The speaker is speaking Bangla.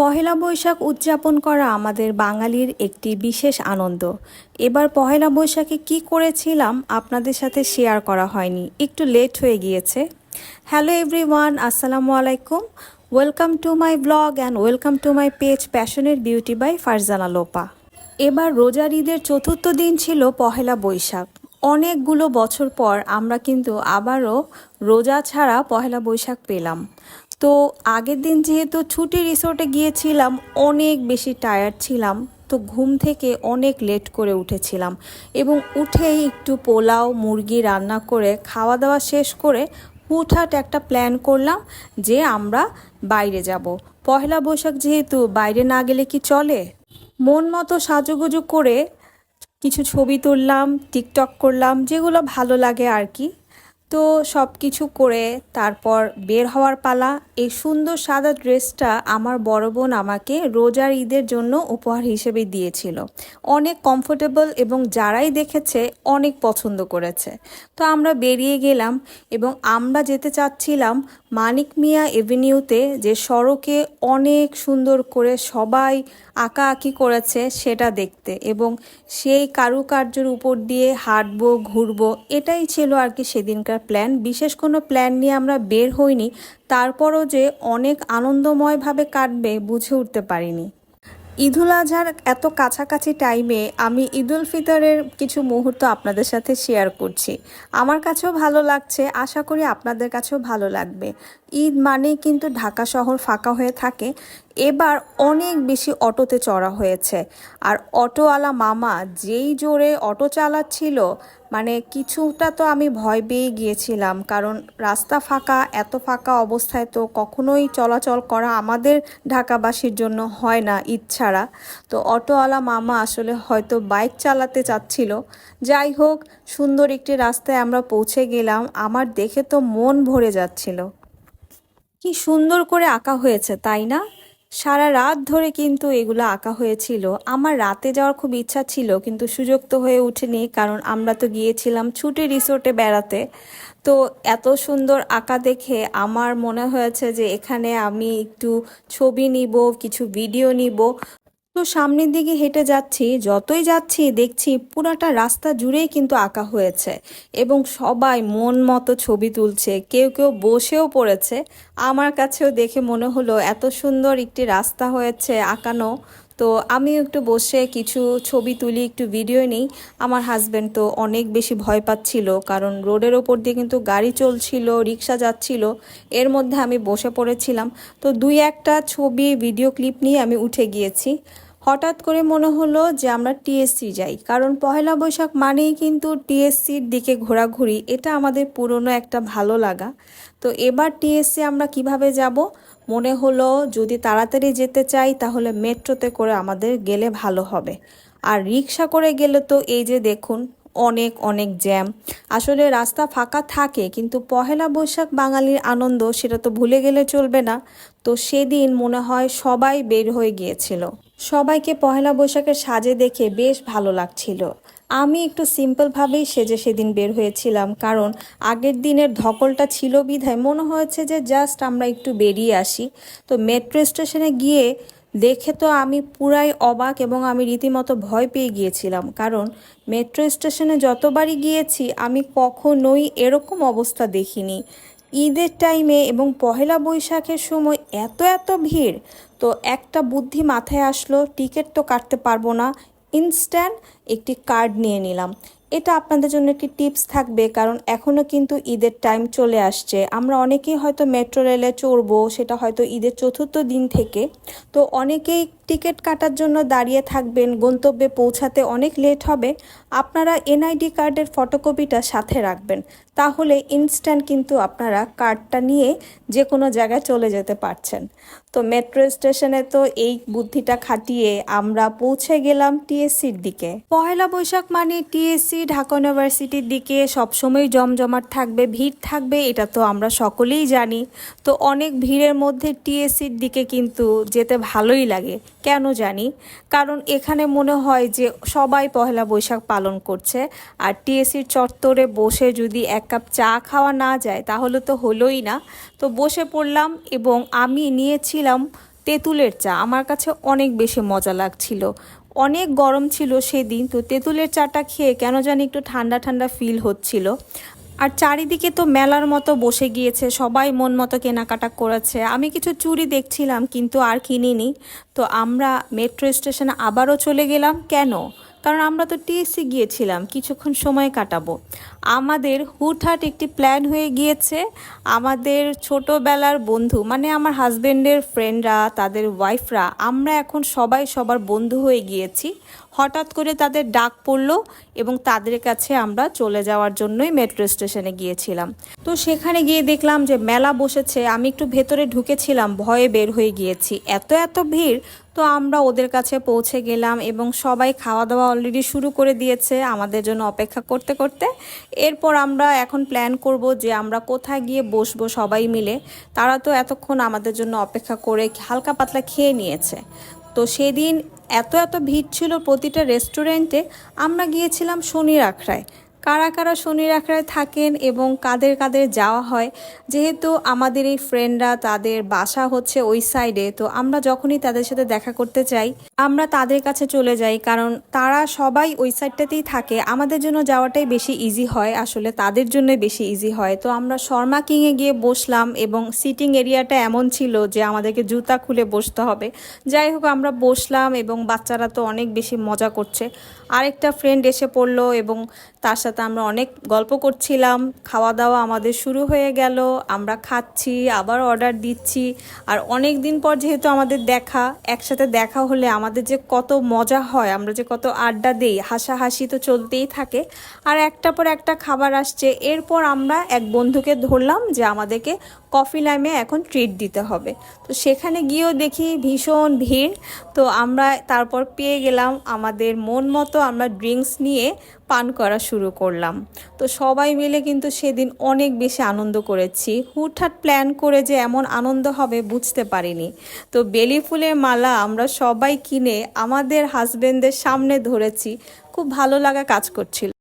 পহেলা বৈশাখ উদযাপন করা আমাদের বাঙালির একটি বিশেষ আনন্দ। এবার পহেলা বৈশাখে কি করেছিলাম আপনাদের সাথে শেয়ার করা হয়নি। একটু লেট হয়ে গিয়েছে। হ্যালো এভরিওয়ান, আসসালামু আলাইকুম। Welcome to my blog and welcome to my page প্যাশনের beauty by Farzana Lopa. এবার রোজার ঈদের চতুর্থ দিন ছিল পহেলা বৈশাখ। অনেকগুলো বছর পর আমরা কিন্তু আবারও রোজা ছাড়া পহেলা বৈশাখ পেলাম। তো আগের দিন যেহেতু ছুটি রিসোর্টে গিয়েছিলাম, অনেক বেশি টায়ার্ড ছিলাম। তো ঘুম থেকে অনেক লেট করে উঠেছিলাম এবং উঠেই একটু পোলাও, মুরগি রান্না করে খাওয়া দাওয়া শেষ করে হুটহাট একটা প্ল্যান করলাম যে আমরা বাইরে যাব। পহেলা বৈশাখ যেহেতু বাইরে না গেলে কি চলে? মন মতো সাজুগুজু করে কিছু ছবি তুললাম টিকটক করলাম, যেগুলো ভালো লাগে আর কি। তো সব কিছু করে তারপর বের হওয়ার পালা। এই সুন্দর সাদা ড্রেসটা আমার বড় বোন আমাকে রোজার ঈদের জন্য উপহার হিসেবে দিয়েছিল। অনেক কমফোর্টেবল এবং যারাই দেখেছে অনেক পছন্দ করেছে। তো আমরা বেরিয়ে গেলাম এবং আমরা যেতে চাচ্ছিলাম মানিক মিয়া এভিনিউতে যে সড়কে অনেক সুন্দর করে সবাই আঁকাআঁকি করেছে সেটা দেখতে এবং সেই কারুকার্যের উপর দিয়ে হাঁটবো, ঘুরবো, এটাই ছিল আর কি সেদিনকার প্ল্যান বিশেষ কোনো প্ল্যান নিয়ে আমরা বের হইনি, তারপরও যে অনেক আনন্দময়ভাবে কাটবে বুঝে উঠতে পারিনি। ঈদুল আজহার এত কাছাকাছি টাইমে আমি ঈদুল ফিতরের কিছু মুহূর্ত আপনাদের সাথে শেয়ার করছি। আমার কাছেও ভালো লাগছে, আশা করি আপনাদের কাছেও ভালো লাগবে। ঈদ মানেই কিন্তু ঢাকা শহর ফাঁকা হয়ে থাকে। এবার অনেক বেশি অটোতে চড়া হয়েছে। আর অটোওয়ালা মামা যেই জোরে অটো চালাচ্ছিল মানে কিছুটা তো আমি ভয় পেয়ে গিয়েছিলাম, কারণ রাস্তা ফাঁকা, এত ফাঁকা অবস্থায় তো কখনোই চলাচল করা আমাদের ঢাকাবাসীর জন্য হয় না, ঈদ ছাড়া। তো অটোওয়ালা মামা আসলে হয়তো বাইক চালাতে চাচ্ছিল। যাই হোক, সুন্দর একটি রাস্তায় আমরা পৌঁছে গেলাম, আমার দেখে তো মন ভরে যাচ্ছিল। কি সুন্দর করে আঁকা হয়েছে, তাই না? সারা রাত ধরে কিন্তু এগুলো আঁকা হয়েছিল। আমার রাতে যাওয়ার খুব ইচ্ছা ছিল, কিন্তু সুযোগ তো হয়ে ওঠেনি, কারণ আমরা তো গিয়েছিলাম ছুটি রিসোর্টে বেড়াতে। তো এত সুন্দর আঁকা দেখে আমার মনে হয়েছে যে এখানে আমি একটু ছবি নিব, কিছু ভিডিও নিব। তো সামনের দিকে হেঁটে যাচ্ছি, যতই যাচ্ছি দেখছি পুরাটা রাস্তা জুড়েই কিন্তু আঁকা হয়েছে এবং সবাই মন মতো ছবি তুলছে, কেউ কেউ বসেও পড়েছে। আমার কাছেও দেখে মনে হলো এত সুন্দর একটি রাস্তা হয়েছে আঁকানো। তো আমিও একটু বসে কিছু ছবি তুলি, একটু ভিডিও নিই। আমার হাজব্যান্ড তো অনেক বেশি ভয় পাচ্ছিল কারণ রোডের ওপর দিয়ে কিন্তু গাড়ি চলছিল, রিক্সা যাচ্ছিল, এর মধ্যে আমি বসে পড়েছিলাম। তো দুই একটা ছবি ভিডিও ক্লিপ নিয়ে আমি উঠে গিয়েছি। হঠাৎ করে মনে হলো যে আমরা টিএসসি যাই। কারণ পহেলা বৈশাখ মানেই কিন্তু টিএসসির দিকে ঘোরাঘুরি। এটা আমাদের পুরনো একটা ভালো লাগা। তো এবার টিএসসি আমরা কীভাবে যাব? মনে হলো যদি তাড়াতাড়ি যেতে চাই তাহলে মেট্রোতে করে আমাদের গেলে ভালো হবে। আর রিক্সা করে গেলে তো এই যে দেখুন অনেক অনেক জ্যাম। আসলে রাস্তা ফাঁকা থাকে, কিন্তু পহেলা বৈশাখ বাঙালির আনন্দ, সেটা তো ভুলে গেলে চলবে না। তো সেদিন মনে হয় সবাই বের হয়ে গিয়েছিল। সবাইকে পহেলা বৈশাখের সাজে দেখে বেশ ভালো লাগছিল। আমি একটু সিম্পলভাবেই সেজে সেদিন বের হয়েছিলাম, কারণ আগের দিনের ধকলটা ছিল বিধায় মনে হয়েছে যে জাস্ট আমরা একটু বেরিয়ে আসি। তো মেট্রো স্টেশনে গিয়ে দেখে তো আমি পুরাই অবাক এবং আমি রীতিমতো ভয় পেয়ে গিয়েছিলাম। কারণ মেট্রো স্টেশনে যতবারই গিয়েছি, আমি কখনোই এরকম অবস্থা দেখিনি। ঈদের টাইমে এবং পহেলা বৈশাখের সময় এত এত ভিড়, তো একটা বুদ্ধি মাথায় আসলো, টিকিট তো কাটতে পারব না। ইনস্ট্যান্ট একটি কার্ড নিয়ে নিলাম। এটা আপনাদের জন্য একটি টিপস থাকবে, কারণ এখনও কিন্তু ঈদের টাইম চলে আসছে। আমরা অনেকেই হয়তো মেট্রো রেলে চড়বো, সেটা হয়তো ঈদের চতুর্থ দিন থেকে। তো অনেকেই টিকিট কাটার জন্য দাঁড়িয়ে থাকবেন, গন্তব্যে পৌঁছাতে অনেক লেট হবে। আপনারা এনআইডি কার্ডের ফটোকপিটা সাথে রাখবেন। তাহলে ইনস্ট্যান্ট কিন্তু আপনারা কার্ডটা নিয়ে যে কোনো জায়গায় চলে যেতে পারছেন। তো মেট্রো স্টেশনে তো এই বুদ্ধিটা খাটিয়ে আমরা পৌঁছে গেলাম টিএসসির দিকে। পয়লা বৈশাখ মানে টিএসসি ঢাকা ইউনিভার্সিটির দিকে সবসময় জমজমাট থাকবে, ভিড় থাকবে, এটা তো আমরা সকলেই জানি। তো অনেক ভিড়ের মধ্যে টিএসসির দিকে কিন্তু যেতে ভালোই লাগে। কেন জানি? কারণ এখানে মনে হয় যে সবাই পহেলা বৈশাখ পালন করছে। আর টিএসসির চত্বরে বসে যদি এক কাপ চা খাওয়া না যায়, তাহলে তো হলোই না। তো বসে পড়লাম এবং আমি নিয়েছিলাম তেঁতুলের চা। আমার কাছে অনেক বেশি মজা লাগছিল। অনেক গরম ছিল সেদিন তো তেঁতুলের চাটা খেয়ে কেন জানি একটু ঠান্ডা ঠান্ডা ফিল হচ্ছিল। আর চারিদিকে তো মেলার মতো বসে গিয়েছে, সবাই মন মতো কেনাকাটা করেছে। আমি কিছু চুড়ি দেখছিলাম, কিন্তু আর কিনিনি। তো আমরা মেট্রো স্টেশনে আবারও চলে গেলাম। কেন? কারণ আমরা তো টিএসসি গিয়েছিলাম, কিছুক্ষণ সময় কাটাবো। আমাদের হুটহাট একটি প্ল্যান হয়ে গিয়েছে। আমাদের ছোটোবেলার বন্ধু মানে আমার হাজব্যান্ডের ফ্রেন্ডরা তাদের ওয়াইফরা আমরা এখন সবাই সবার বন্ধু হয়ে গিয়েছি। হঠাৎ করে তাদের ডাক পড়ল এবং তাদের কাছে আমরা চলে যাওয়ার জন্যই মেট্রো স্টেশনে গিয়েছিলাম। তো সেখানে গিয়ে দেখলাম যে মেলা বসেছে, আমি একটু ভেতরে ঢুকেছিলাম, ভয়ে বের হয়ে গিয়েছি। এত এত ভিড়, তো আমরা ওদের কাছে পৌঁছে গেলাম এবং সবাই খাওয়া দাওয়া অলরেডি শুরু করে দিয়েছে আমাদের জন্য অপেক্ষা করতে করতে। এরপর আমরা এখন প্ল্যান করব যে আমরা কোথায় গিয়ে বসবো সবাই মিলে। তারা তো এতক্ষণ আমাদের জন্য অপেক্ষা করে হালকা পাতলা খেয়ে নিয়েছে। তো সেদিন এত এত ভিড় ছিল প্রতিটা রেস্টুরেন্টে আমরা গিয়েছিলাম শনির আখড়ায়। কারা কারা শনির আখড়ায় থাকেন এবং কাদের কাদের যাওয়া হয়, যেহেতু আমাদের এই ফ্রেন্ডরা তাদের বাসা হচ্ছে ওই সাইডে তো আমরা যখনই তাদের সাথে দেখা করতে চাই আমরা তাদের কাছে চলে যাই, কারণ তারা সবাই ওই সাইডটাতেই থাকে। আমাদের জন্য যাওয়াটাই বেশি ইজি হয়, আসলে তাদের জন্য বেশি ইজি হয়। তো আমরা শর্মা কিংয়ে গিয়ে বসলাম এবং সিটিং এরিয়াটা এমন ছিল যে আমাদেরকে জুতা খুলে বসতে হবে। যাই হোক, আমরা বসলাম এবং বাচ্চারা তো অনেক বেশি মজা করছে। আরেকটা ফ্রেন্ড এসে পড়ল এবং তার সাথে আমরা অনেক গল্প করছিলাম খাওয়া দাওয়া আমাদের শুরু হয়ে গেল, আমরা খাচ্ছি, আবার অর্ডার দিচ্ছি, আর অনেক দিন পর যেহেতু আমাদের দেখা, একসাথে দেখা হলে আমাদের যে কত মজা হয়, আমরা যে কত আড্ডা দেই, হাসাহাসি তো চলতেই থাকে, আর একটা পর একটা খাবার আসছে, এরপর আমরা এক বন্ধুকে ধরলাম যে আমাদেরকে কফি লাইমে এখন ট্রিট দিতে হবে। তো সেখানে গিয়েও দেখি ভীষণ ভিড়, তো আমরা তারপর পেয়ে গেলাম আমাদের মন মতো আমরা ড্রিঙ্কস নিয়ে পান করা শুরু করলাম। তো সবাই মিলে কিন্তু সেদিন অনেক বেশি আনন্দ করেছি। হুটহাট প্ল্যান করে যে এমন আনন্দ হবে বুঝতে পারিনি। তো বেলি ফুলের মালা আমরা সবাই কিনে আমাদের হাজবেন্ডদের সামনে ধরেছি। খুব ভালো লাগা কাজ করছিল।